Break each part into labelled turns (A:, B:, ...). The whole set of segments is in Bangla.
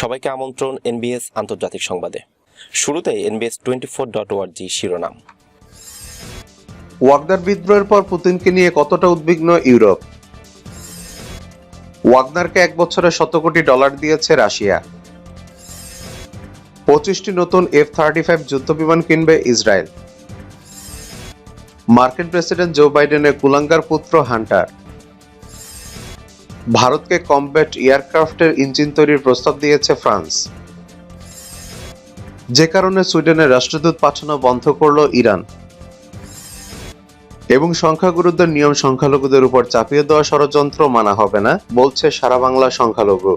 A: সবাইকে আমন্ত্রণ এনবিএস আন্তর্জাতিক সংবাদে। শুরুতে এনবিএস টোয়েন্টি ফোর ডট ওয়ার্জি শিরোনাম।
B: ওয়াগনার বিদ্রোহের পর পুতিনকে নিয়ে কতটা উদ্বিগ্ন ইউরোপ? ওয়াগনারকে এক বছরে শত কোটি ডলার দিয়েছে রাশিয়া। পঁচিশটি নতুন এফ থার্টি ফাইভ যুদ্ধ বিমান কিনবে ইসরায়েল। মার্কিন প্রেসিডেন্ট জো বাইডেনের কুলাঙ্গার পুত্র হান্টার। ভারতকে কমব্যাট এয়ারক্রাফটের ইঞ্জিন তৈরির প্রস্তাব দিয়েছে ফ্রান্স। যে কারণে সুইডেনের রাষ্ট্রদূত পাঠানো বন্ধ করল ইরান। এবং সংখ্যাগুরুদের নিয়ম সংখ্যালঘুদের উপর চাপিয়ে দেওয়া ষড়যন্ত্র মানা হবে না বলছে সারা বাংলা সংখ্যালঘু।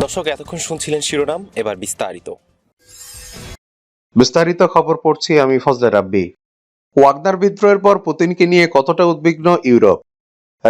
A: দর্শক এতক্ষণ শুনছিলেন শিরোনাম এবার বিস্তারিত।
B: বিস্তারিত খবর পড়ছি আমি ফজলে রাব্বি। ওয়াগনার বিদ্রোহের পর পুতিনকে নিয়ে কতটা উদ্বিগ্ন ইউরোপ?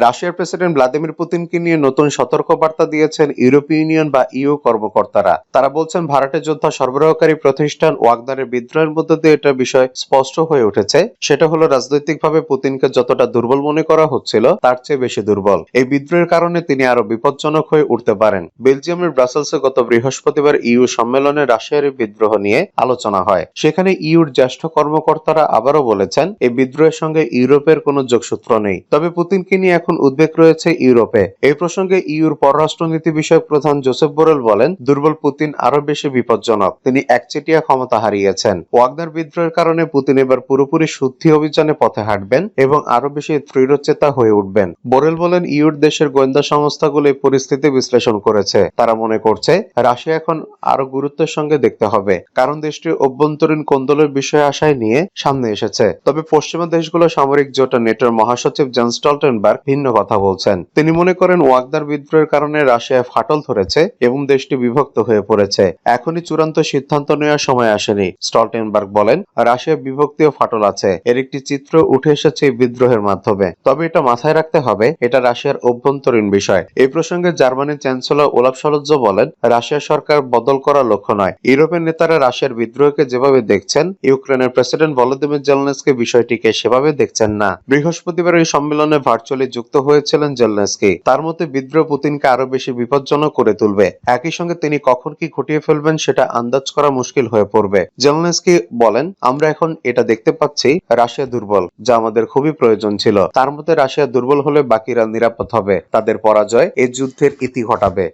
B: রাশিয়ার প্রেসিডেন্ট ভ্লাদিমির পুতিনকে নিয়ে নতুন সতর্কবার্তা দিয়েছেন ইউরোপীয় ইউনিয়ন বা ইউ কর্মকর্তারা। তারা বলছেন ভাড়াটে যোদ্ধা সরবরাহকারী প্রতিষ্ঠান ওয়াগনারের বিদ্রোহের মধ্যে দিয়ে এটা বিষয় স্পষ্ট হয়ে উঠেছে। সেটা হলো, রাজনৈতিকভাবে পুতিনকে যতটা দুর্বল মনে করা হচ্ছিল, তার চেয়ে বেশি দুর্বল। এই বিদ্রোহের কারণে তিনি আরও বিপজ্জনক হয়ে উঠতে পারেন। বেলজিয়ামের ব্রাসেলসে গত বৃহস্পতিবার ইউ সম্মেলনে রাশিয়ার এই বিদ্রোহ নিয়ে আলোচনা হয়। সেখানে ইউর জ্যেষ্ঠ কর্মকর্তারা আবারও বলেছেন, এই বিদ্রোহের সঙ্গে ইউরোপের কোনো যোগসূত্র নেই। তবে পুতিনকে নিয়ে এখন উদ্বেগ রয়েছে ইউরোপে। এই প্রসঙ্গে ইউর পররাষ্ট্রনীতি বিষয়ক প্রধান জোসেফ বোরেল বলেন, দুর্বল পুতিন আরও বেশি বিপজ্জনক। তিনি একচেটিয়া ক্ষমতা হারিয়েছেন। ওয়াগনার বিদ্রোহের কারণে পুতিন এবার পুরোপুরি শুদ্ধি অভিযানে পথে হাঁটবেন এবং আরও বেশি দৃঢ়চেতা হয়ে উঠবেন। বোরেল বলেন, ইউর দেশের গোয়েন্দা সংস্থাগুলো এই পরিস্থিতি বিশ্লেষণ করেছে। তারা মনে করছে, রাশিয়া এখন আরও গুরুত্বের সঙ্গে দেখতে হবে। কারণ দেশটির অভ্যন্তরীণ কোন্দলের বিষয় আশায় নিয়ে সামনে এসেছে। তবে পশ্চিমা দেশগুলো সামরিক জোটা নেটোর মহাসচিব জন স্টলটেনবার্গ ভিন্ন কথা বলছেন। তিনি মনে করেন ওয়াগদার বিদ্রোহের কারণে রাশিয়ায় ফাটল ধরেছে এবং দেশটি বিভক্ত হয়ে পড়েছে। এখনই চূড়ান্ত সিদ্ধান্ত নেওয়ার সময় আসেনি, স্টলটেনবার্গ বলেন। রাশিয়া বিভক্তি ও ফাটল আছে। এর একটি চিত্র উঠে এসেছে বিদ্রোহের মাধ্যমে। তবে এটা মাথায় রাখতে হবে, এটা রাশিয়ার অভ্যন্তরীণ বিষয়। এই প্রসঙ্গে জার্মানির চ্যান্সেলর ওলাফ সলজ্জ বলেন, রাশিয়া সরকার বদল করার লক্ষ্য নয়। ইউরোপের নেতারা রাশিয়ার বিদ্রোহকে যেভাবে দেখছেন, ইউক্রেনের প্রেসিডেন্ট ভলোদিমির জেলনেসকে বিষয়টিকে সেভাবে দেখছেন না। বৃহস্পতিবার এই সম্মেলনে ভার্চুয়ালি যুক্ত হয়েছিলেন জেলনেসকি। তার মতে, বিদ্রোহ পুতিনকে আরও বেশি বিপজ্জনক করে তুলবে। একই সঙ্গে তিনি কখন কি ঘটিয়ে ফেলবেন সেটা আন্দাজ করা মুশকিল হয়ে পড়বে। জেলনেসকি বলেন, আমরা এখন এটা দেখতে পাচ্ছি, রাশিয়া দুর্বল, যা আমাদের খুবই প্রয়োজন ছিল। তার মতে, রাশিয়া দুর্বল হলে বাকিরা নিরাপদ হবে। তাদের পরাজয় এই যুদ্ধের ইতি ঘটাবে।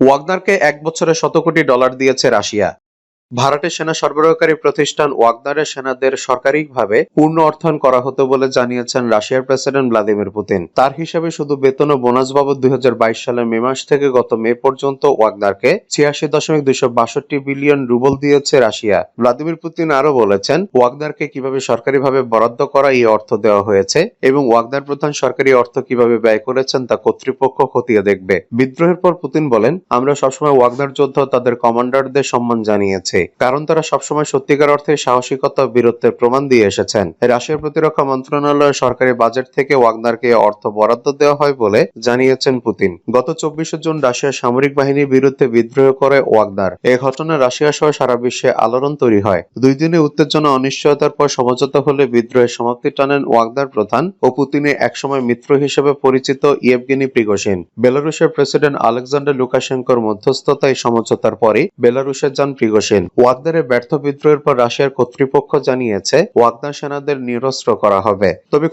B: ওয়াগনারকে এক বছরে শত কোটি ডলার দিয়েছে রাশিয়া। ভারতের সেনা সরবরাহকারী প্রতিষ্ঠান ওয়াগনারের সেনাদের সরকারিভাবে পূর্ণ অর্থায়ন করা হতো বলে জানিয়েছেন রাশিয়ার প্রেসিডেন্ট ভ্লাদিমির পুতিন। তার হিসাবে শুধু বেতন ও বোনাস বাবদ দুই হাজার বাইশ সালের মে মাস থেকে গত মে পর্যন্ত ওয়াগনারকে ছিয়াশি দশমিক দুইশো বাষট্টি বিলিয়ন রুবল দিয়েছে রাশিয়া। ভ্লাদিমির পুতিন আরও বলেছেন, ওয়াগনারকে কীভাবে সরকারিভাবে বরাদ্দ করা এই অর্থ দেওয়া হয়েছে এবং ওয়াগনার প্রধান সরকারি অর্থ কীভাবে ব্যয় করেছেন তা কর্তৃপক্ষ খতিয়ে দেখবে। বিদ্রোহের পর পুতিন বলেন, আমরা সবসময় ওয়াগনার যোদ্ধা তাদের কমান্ডারদের সম্মান জানিয়েছি। কারণ তারা সবসময় সত্যিকার অর্থে সাহসিকতা বীরত্বের প্রমাণ দিয়ে এসেছেন। রাশিয়ার প্রতিরক্ষা মন্ত্রণালয়ের সরকারি বাজেট থেকে ওয়াগনারকে অর্থ বরাদ্দ দেওয়া হয় বলে জানিয়েছেন পুতিন। গত চব্বিশে জুন রাশিয়ার সামরিক বাহিনীর বিরুদ্ধে বিদ্রোহ করে ওয়াগনার। এ ঘটনায় রাশিয়া সহ সারা বিশ্বে আলোড়ন তৈরি হয়। দুই দিনে উত্তেজনা অনিশ্চয়তার পর সমঝোতা হলে বিদ্রোহের সমাপ্তি টানেন ওয়াগনার প্রধান ও পুতিনের একসময় মিত্র হিসেবে পরিচিত ইয়েভগেনি প্রিগোসিন। বেলারুশের প্রেসিডেন্ট আলেকজান্ডার লুকাশেঙ্কর মধ্যস্থতায় সমঝোতার পরে বেলারুশে যান প্রিগোসিন। ওয়াগনারের ব্যর্থ বিদ্রোহের পর রাশিয়ার কর্তৃপক্ষ জানিয়েছে ওয়াগনার সেনাদের নিরস্ত্র করা হবে। তবে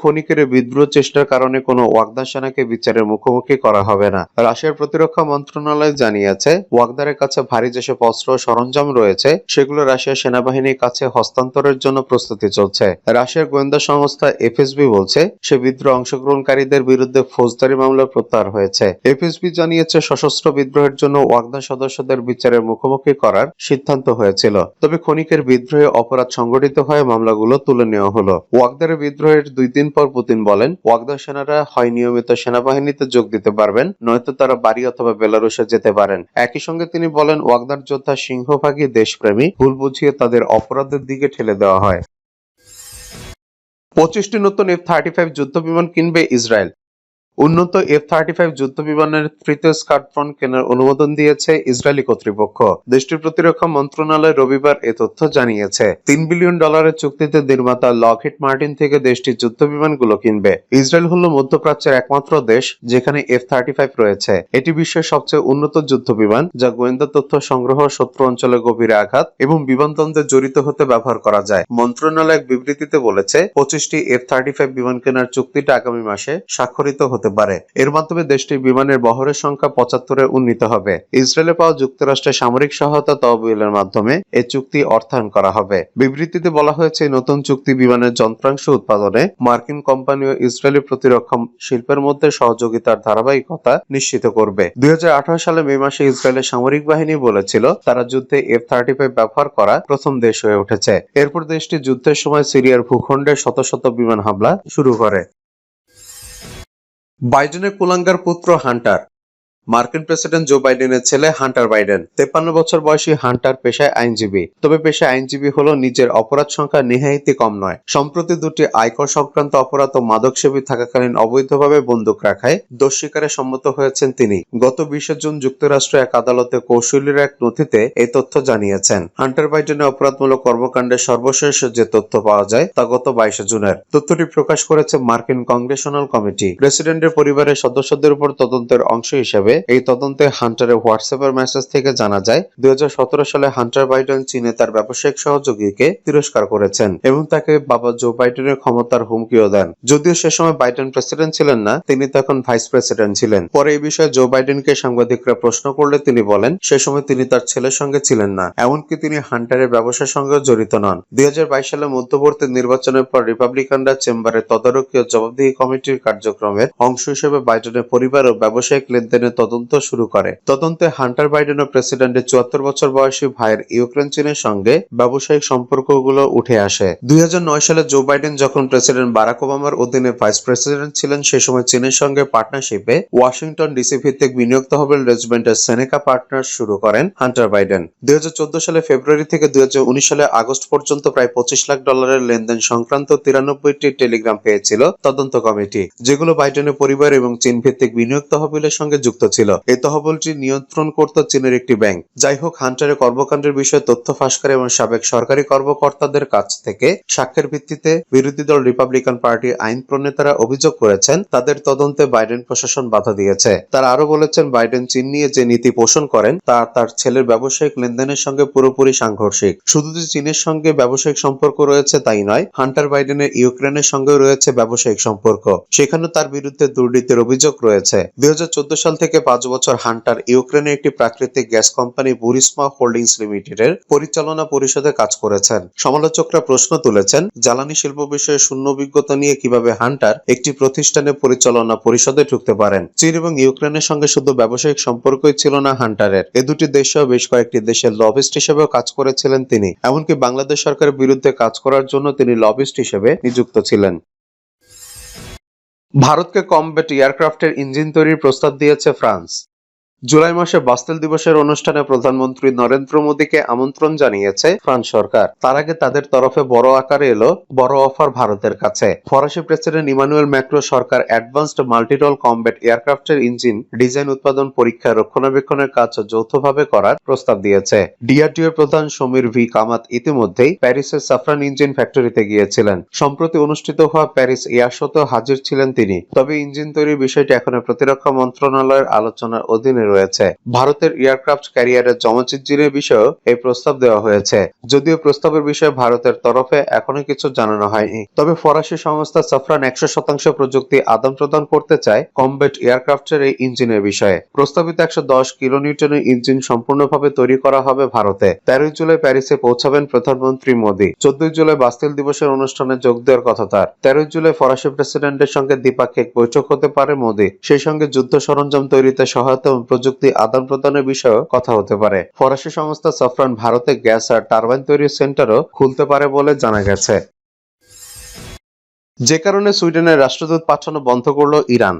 B: এই বিদ্রোহ চেষ্টার কারণে কোনো ওয়াগনার সেনাকে বিচারের মুখোমুখি করা হবে না। রাশিয়ার প্রতিরক্ষা মন্ত্রণালয় জানিয়েছে ওয়াগনারের কাছে ভারী যেসব অস্ত্র সরঞ্জাম রয়েছে, সেগুলো রাশিয়ার সেনাবাহিনীর কাছে হস্তান্তরের জন্য প্রস্তুতি চলছে। রাশিয়ার গোয়েন্দা সংস্থা এফএসবি বলছে, সে বিদ্রোহ অংশগ্রহণকারীদের বিরুদ্ধে ফৌজদারি মামলা প্রত্যাহার হয়েছে। এফএসবি জানিয়েছে, সশস্ত্র বিদ্রোহের জন্য ওয়াগনার সদস্যদের বিচারের মুখোমুখি করার সিদ্ধান্ত হয়েছিল। তবে ক্ষণিকের বিদ্রোহে অপরাধ সংগঠিত হয়ে মামলাগুলো তুলে নেওয়া হলো। ওয়াগদারের বিদ্রোহের দুই দিন পর পুতিন বলেন, ওয়াগদার সেনারা হয় নিয়মিত সেনাবাহিনীতে যোগ দিতে পারবেন, নয়তো তারা বাড়ি অথবা বেলারুশে যেতে পারেন। একই সঙ্গে তিনি বলেন, ওয়াগদার যোদ্ধা সিংহভাগই দেশপ্রেমী, ভুল বুঝিয়ে তাদের অপরাধের দিকে ঠেলে দেওয়া হয়। পঁচিশটি নতুন এফ থার্টি ফাইভ যুদ্ধ বিমান কিনবে ইসরায়েল। উন্নত এফ থার্টি ফাইভ যুদ্ধ বিমানের তৃতীয় স্কাড্রন কেনার অনুমোদন দিয়েছে ইসরায়েলি কর্তৃপক্ষ। দেশটির প্রতিরক্ষা মন্ত্রণালয় রবিবার এ তথ্য জানিয়েছে। তিন বিলিয়ন ডলারের চুক্তিতে নির্মাতা লকহিট মার্টিন থেকে দেশটির যুদ্ধ বিমানগুলো কিনবে। ইসরায়েল হল মধ্যপ্রাচ্যের একমাত্র দেশ যেখানে এফ থার্টি ফাইভ রয়েছে। এটি বিশ্বের সবচেয়ে উন্নত যুদ্ধ বিমান যা গোয়েন্দা তথ্য সংগ্রহ শত্রু অঞ্চলে গভীরে আঘাত এবং বিমানতন্ত্রে জড়িত হতে ব্যবহার করা যায়। মন্ত্রণালয় এক বিবৃতিতে বলেছে, পঁচিশটি এফ থার্টি ফাইভ বিমান কেনার চুক্তিটা আগামী মাসে স্বাক্ষরিত হতে পারে। এর মাধ্যমে দেশটির বিমানের বহরের সংখ্যা পঁচাত্তরে উন্নীত হবে। ইসরায়েলে পাওয়া যুক্তরাষ্ট্রের সামরিক সহায়তা তহবিলের মাধ্যমে এ চুক্তি অর্থায়ন করা হবে। বিবৃতিতে বলা হয়েছে, নতুন চুক্তি বিমানের যন্ত্রাংশ উৎপাদনে মার্কিন কোম্পানি ও ইসরায়েলি প্রতিরক্ষা শিল্পের মধ্যে সহযোগিতার ধারাবাহিকতা নিশ্চিত করবে। দুই হাজার আঠারো সালে মে মাসে ইসরায়েলের সামরিক বাহিনী বলেছিল, তারা যুদ্ধে এফ থার্টি ফাইভ ব্যবহার করা প্রথম দেশ হয়ে উঠেছে। এরপর দেশটি যুদ্ধের সময় সিরিয়ার ভূখণ্ডে শত শত বিমান হামলা শুরু করে। বাইডেনের কুলাঙ্গার পুত্র হান্টার। মার্কিন প্রেসিডেন্ট জো বাইডেনের ছেলে হান্টার বাইডেন। তেপ্পান্ন বছর বয়সী হান্টার পেশায় আইনজীবী। তবে পেশায় আইনজীবী হলো নিজের অপরাধ সংখ্যা নেহাইতি কম নয়। সম্প্রতি দুটি আয়কর সংক্রান্ত অপরাধ ও মাদক সেবী থাকাকালীন অবৈধভাবে বন্দুক রাখায় দোষ স্বীকারে সম্মত হয়েছেন তিনি। গত বিশে জুন যুক্তরাষ্ট্র এক আদালতে কৌশলীর এক নথিতে এই তথ্য জানিয়েছেন। হান্টার বাইডেনের অপরাধমূলক কর্মকাণ্ডের সর্বশেষ যে তথ্য পাওয়া যায় তা গত বাইশে জুনের। তথ্যটি প্রকাশ করেছে মার্কিন কংগ্রেশনাল কমিটি। প্রেসিডেন্টের পরিবারের সদস্যদের উপর তদন্তের অংশ হিসেবে এই তদন্তে হান্টারের হোয়াটসঅ্যাপের মেসেজ থেকে জানা যায়, দুই হাজার সতেরো সালে হান্টার বাইডেন চীনে তার ব্যবসায়িক সহযোগীকে তিরস্কার করেছেন এবং তাকে বাবা জো বাইডেনের ক্ষমতার হুমকিও দেন। যদিও সে সময় বাইডেন প্রেসিডেন্ট ছিলেন না, তিনি তখন ভাইস প্রেসিডেন্ট ছিলেন। পরে এই বিষয়ে জো বাইডেনকে সাংবাদিকরা প্রশ্ন করলে তিনি বলেন, সে সময় তিনি তার ছেলের সঙ্গে ছিলেন না, এমনকি তিনি হান্টারের ব্যবসার সঙ্গে জড়িত নন। দুই সালে মধ্যবর্তী নির্বাচনের পর রিপাবলিকানরা চেম্বারে তদারকি ও জবাবদিহি কমিটির কার্যক্রমের অংশ হিসেবে বাইডেনের পরিবার ও ব্যবসায়িক লেনদেনের তদন্ত শুরু করে। তদন্তে হান্টার বাইডেন ও প্রেসিডেন্টের চুয়াত্তর বছর বয়সী ভাইয়ের ইউক্রেন চীনের সঙ্গে ব্যবসায়িক সম্পর্কগুলো উঠে আসে। দুই সালে জো বাইডেন যখন প্রেসিডেন্ট বারাক ওবামার অধীনে ভাইস প্রেসিডেন্ট ছিলেন, সে সময় চীনের সঙ্গে পার্টনারশিপে ওয়াশিংটন ডিসি ভিত্তিক বিনিয়োগ তহবিল রেজিমেন্টের সেনেকা পার্টনার শুরু করেন হান্টার বাইডেন। দুই হাজার চোদ্দ সালে ফেব্রুয়ারি থেকে দুই হাজার উনিশ সালে আগস্ট পর্যন্ত প্রায় পঁচিশ লাখ ডলারের লেনদেন সংক্রান্ত তিরানব্বইটি টেলিগ্রাম পেয়েছিল তদন্ত কমিটি, যেগুলো বাইডেনের পরিবার এবং চীন ভিত্তিক বিনিয়োগ তহবিলের সঙ্গে যুক্ত ছিল। এই তহবিলটি নিয়ন্ত্রণ করত চীনের একটি ব্যাংক। যাই হোক, হান্টারের কর্মকাণ্ডের বিষয়ে তথ্য ফাঁস করে এবং সাবেক সরকারি কর্মকর্তাদের কাছ থেকে সাক্ষ্যের ভিত্তিতে বিরোধী দল রিপাবলিকান পার্টির আইন প্রণেতারা অভিযোগ করেছেন, তাদের তদন্তে বাইডেন প্রশাসন বাধা দিয়েছে। তারা আরও বলেছেন, বাইডেন চীন নিয়ে যে নীতি পোষণ করেন, তা তার ছেলের ব্যবসায়িক লেনদেনের সঙ্গে পুরোপুরি সাংঘর্ষিক। শুধু যে চীনের সঙ্গে ব্যবসায়িক সম্পর্ক রয়েছে তাই নয়, হান্টার বাইডেনের ইউক্রেনের সঙ্গেও রয়েছে ব্যবসায়িক সম্পর্ক। সেখানে তার বিরুদ্ধে দুর্নীতির অভিযোগ রয়েছে। দুই হাজার চোদ্দ সাল থেকে পাঁচ বছর হান্টার ইউক্রেনের একটি প্রাকৃতিক গ্যাস কোম্পানি বুরিসমা হোল্ডিংস লিমিটেডের পরিচালনা পরিষদে কাজ করেছেন। সমালোচকরা প্রশ্ন তুলেছেন, জ্বালানি শিল্প বিষয়ে শূন্য অভিজ্ঞতা নিয়ে কীভাবে হান্টার একটি প্রতিষ্ঠানের পরিচালনা পরিষদে ঢুকতে পারেন? চীন এবং ইউক্রেনের সঙ্গে শুধু ব্যবসায়িক সম্পর্কই ছিল না হান্টারের। এ দুটি দেশেও বেশ কয়েকটি দেশের লবিস্ট হিসেবেও কাজ করেছিলেন তিনি। এমনকি বাংলাদেশ সরকারের বিরুদ্ধে কাজ করার জন্য তিনি লবিস্ট হিসেবে নিযুক্ত ছিলেন। ভারতকে কমব্যাট এয়ারক্রাফটের ইঞ্জিন তৈরির প্রস্তাব দিয়েছে ফ্রান্স। জুলাই মাসে বাস্তেল দিবসের অনুষ্ঠানে প্রধানমন্ত্রী নরেন্দ্র মোদীকে আমন্ত্রণ জানিয়েছে ফ্রান্স সরকার। তার আগে তাদের তরফে বড় আকারে এলো বড় অফার ভারতের কাছে। ফরাসি প্রেসিডেন্ট ইমানুয়েল ম্যাক্রো সরকার অ্যাডভান্সড মাল্টিরোল কমব্যাট এয়ারক্রাফটের ইঞ্জিন ডিজাইন উৎপাদন পরীক্ষা রক্ষণাবেক্ষণের কাজ যৌথভাবে করার প্রস্তাব দিয়েছে। ডিআরডিওর প্রধান সমীর ভি কামাত ইতিমধ্যেই প্যারিসের সাফরান ইঞ্জিন ফ্যাক্টরিতে গিয়েছিলেন। সম্প্রতি অনুষ্ঠিত হওয়া প্যারিস এয়ার শোতেও হাজির ছিলেন তিনি। তবে ইঞ্জিন তৈরির বিষয়টি এখনও প্রতিরক্ষা মন্ত্রণালয়ের আলোচনার অধীনে রয়েছে। ভারতের এয়ারক্রাফট ক্যারিয়ারের জমজ ইঞ্জিনের বিষয়েও এই প্রস্তাব দেওয়া হয়েছে। যদিও প্রস্তাবের বিষয়ে ভারতের তরফে এখনও কিছু জানানো হয়নি। তবে ফরাসি সংস্থা সাফরান একশো শতাংশ প্রযুক্তি আদান প্রদান করতে চায় কমব্যাট এয়ারক্রাফটের এই ইঞ্জিনের বিষয়ে। প্রস্তাবিত একশো দশ কিলোনিউটনের ইঞ্জিন সম্পূর্ণভাবে তৈরি করা হবে ভারতে। তেরোই জুলাই প্যারিসে পৌঁছাবেন প্রধানমন্ত্রী মোদী। চোদ্দই জুলাই বাস্তিল দিবসের অনুষ্ঠানে যোগ দেওয়ার কথা তার। তেরোই জুলাই ফরাসি প্রেসিডেন্টের সঙ্গে দ্বিপাক্ষিক বৈঠক হতে পারে মোদী। সেই সঙ্গে যুদ্ধ সরঞ্জাম তৈরিতে সহায়তা প্রযুক্তি আদান প্রদানের বিষয়ে কথা হতে পারে। ফরাসি সংস্থা সফরান ভারতে গ্যাস আর টারবাইন তৈরির সেন্টারও খুলতে পারে বলে জানা গেছে। যে কারণে সুইডেনের রাষ্ট্রদূত পাঠানো বন্ধ করল ইরান।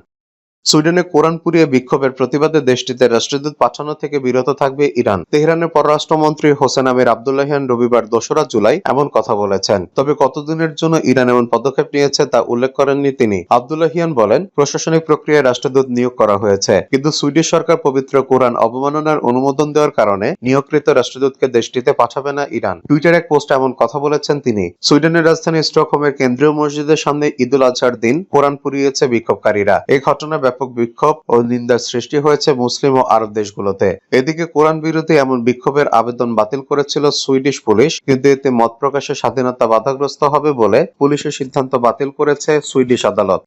B: সুইডেনে কোরআন পুড়িয়ে বিক্ষোভের প্রতিবাদে দেশটিতে রাষ্ট্রদূত পাঠানো থেকে বিরত থাকবে ইরান। তেহরানের পররাষ্ট্রমন্ত্রী হোসেন আমির আবদুল্লাহিয়ান রবিবার দোসরা জুলাই এমন কথা বলেছেন। তবে কতদিনের জন্য ইরান এমন পদক্ষেপ নিয়েছে তা উল্লেখ করেননি তিনি। আবদুল্লাহিয়ান বলেন, প্রশাসনিক প্রক্রিয়ায় রাষ্ট্রদূত নিয়োগ করা হয়েছে। কিন্তু সুইডিশ সরকার পবিত্র কোরআন অবমাননার অনুমোদন দেওয়ার কারণে নিয়োগকৃত রাষ্ট্রদূতকে দেশটিতে পাঠাবে না ইরান। টুইটার এক পোস্টে এমন কথা বলেছেন তিনি। সুইডেনের রাজধানী স্টকহোমের কেন্দ্রীয় মসজিদের সামনে ঈদুল আজহার দিন কোরআন পুড়িয়েছে বিক্ষোভকারীরা। এই ঘটনায় ব্যাপক বিক্ষোভ ও নিন্দার সৃষ্টি হয়েছে মুসলিম ও আরব দেশগুলোতে। এদিকে কোরআন বিরোধী এমন বিক্ষোভের আবেদন বাতিল করেছিল সুইডিশ পুলিশ, কিন্তু এতে মত প্রকাশের স্বাধীনতা বাধাগ্রস্ত হবে বলে পুলিশের সিদ্ধান্ত বাতিল করেছে সুইডিশ আদালত।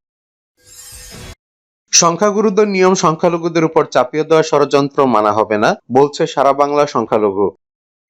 B: সংখ্যাগুরুদের নিয়ম সংখ্যালঘুদের উপর চাপিয়ে দেওয়া ষড়যন্ত্র মানা হবে না, বলছে সারা বাংলা সংখ্যালঘু।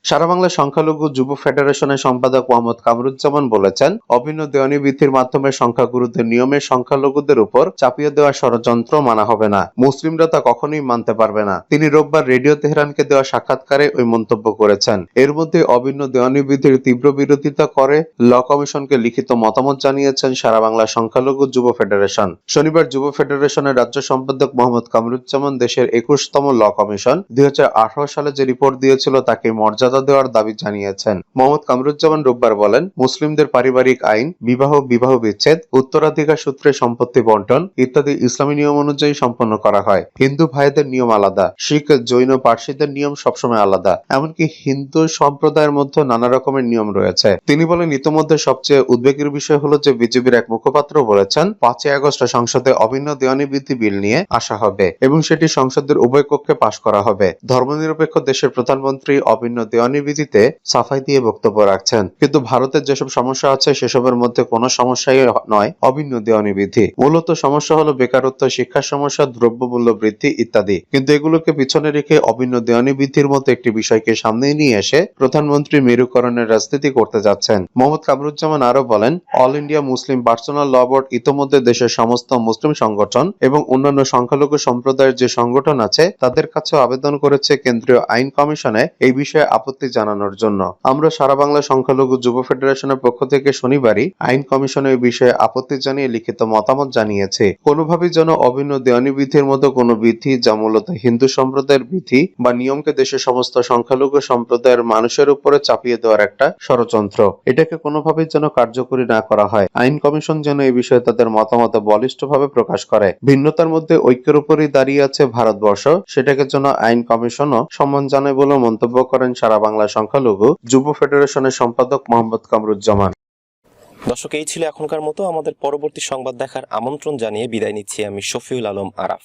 B: সারা বাংলা সংখ্যালঘু যুব ফেডারেশনের সম্পাদক মোহাম্মদ কামরুজ্জামান বলেছেন অভিন্ন দেওয়ানি বিধির মাধ্যমে সংখ্যাগুরুদের নিয়মে সংখ্যালঘুদের উপর চাপিয়ে দেওয়া ষড়যন্ত্র মানা হবে না। মুসলিমরা তা কখনোই মানতে পারবে না। তিনি রোববার রেডিও তেহরানকে দেওয়া সাক্ষাৎকারে ওই মন্তব্য করেছেন। এর মধ্যে অভিন্ন দেওয়ানি বিধির তীব্র বিরোধিতা করে ল কমিশনকে লিখিত মতামত জানিয়েছেন সারা বাংলা সংখ্যালঘু যুব ফেডারেশন। শনিবার যুব ফেডারেশনের রাজ্য সম্পাদক মোহাম্মদ কামরুজ্জামান দেশের একুশতম ল কমিশন। দুই হাজার আঠারো সালে যে রিপোর্ট দিয়েছিল তাকে মর্যাদা দেওয়ার দাবি জানিয়েছেন। মোহাম্মদ কামরুজ্জামান রোববার বলেন, মুসলিমদের পারিবারিক আইন, বিবাহ বিবাহ বিচ্ছেদ, উত্তরাধিকার সূত্রে সম্পত্তি বন্টন ইত্যাদি ইসলামী নিয়ম অনুযায়ী সম্পন্ন করা হয়। হিন্দু ভাইদের নিয়ম আলাদা, শিখ, জৈন, পার্সিদের নিয়ম সবসময় আলাদা, এমনকি হিন্দু সম্প্রদায়ের মধ্যে নানা রকমের নিয়ম রয়েছে। তিনি বলেন, ইতিমধ্যে সবচেয়ে উদ্বেগের বিষয় হলো যে বিজেপির এক মুখপাত্র বলেছেন, পাঁচই আগস্ট সংসদে অভিন্ন দেওয়ানি বৃদ্ধি বিল নিয়ে আসা হবে এবং সেটি সংসদের উভয় কক্ষে পাশ করা হবে। ধর্মনিরপেক্ষ দেশের প্রধানমন্ত্রী অভিন্ন দেওয়ানি বিধিতে সাফাই দিয়ে বক্তব্য রাখছেন। কিন্তু ভারতের যেসব সমস্যা আছে, সেসবের মধ্যে কোনো সমস্যাই নয়, অভিন্ন দেওয়ানি বিধি মূলত সমস্যা হলো বেকারত্ব, শিক্ষার সমস্যা, দ্রব্যমূল্য বৃদ্ধি ইত্যাদি। কিন্তু এগুলোকে পিছনে রেখে অভিন্ন দেওয়ানি বৃদ্ধির মতো একটি বিষয়কে সামনে নিয়ে এসে প্রধানমন্ত্রী মেরুকরণের রাজনীতি করতে যাচ্ছেন। মোহাম্মদ কামরুজ্জামান আরও বলেন, All India Muslim Personal Law Board ইতোমধ্যে দেশের সমস্ত মুসলিম সংগঠন এবং অন্যান্য সংখ্যালঘু সম্প্রদায়ের যে সংগঠন আছে, তাদের কাছে আবেদন করেছে কেন্দ্রীয় আইন কমিশনে এই বিষয়ে আপত্তি জানানোর জন্য। আমরা সারা বাংলা সংখ্যালঘু যুব ফেডারেশনের পক্ষ থেকে শনিবারই আইন কমিশনে এই বিষয়ে আপত্তি জানিয়ে লিখিত মতামত জানিয়েছে। কোনোভাবেই যেন অভিন্ন দেওয়ানি বিধির মতো কোনো বিধি, যা মূলত হিন্দু সম্প্রদায়ের বিধি বা নিয়মকে দেশের সমস্ত সংখ্যালঘু সম্প্রদায়ের মানুষের উপরে চাপিয়ে দেওয়ার একটা ষড়যন্ত্র। এটাকে কোনোভাবেই যেন কার্যকরী না করা হয়। আইন কমিশন যেন এই বিষয়ে তাদের মতামত বলিষ্ঠভাবে প্রকাশ করে। ভিন্নতার মধ্যে ঐক্যের উপরই দাঁড়িয়ে আছে ভারতবর্ষ। সেটাকে যেন আইন কমিশনও সম্মান জানায় বলে মন্তব্য করেন সারা বাংলা সংখ্যালঘু যুব ফেডারেশনের সম্পাদক মোহাম্মদ কামরুজ্জামান।
A: দর্শক, এই ছিল এখনকার মতো। আমাদের পরবর্তী সংবাদ দেখার আমন্ত্রণ জানিয়ে বিদায় নিচ্ছি আমি শফিউল আলম আরাফ।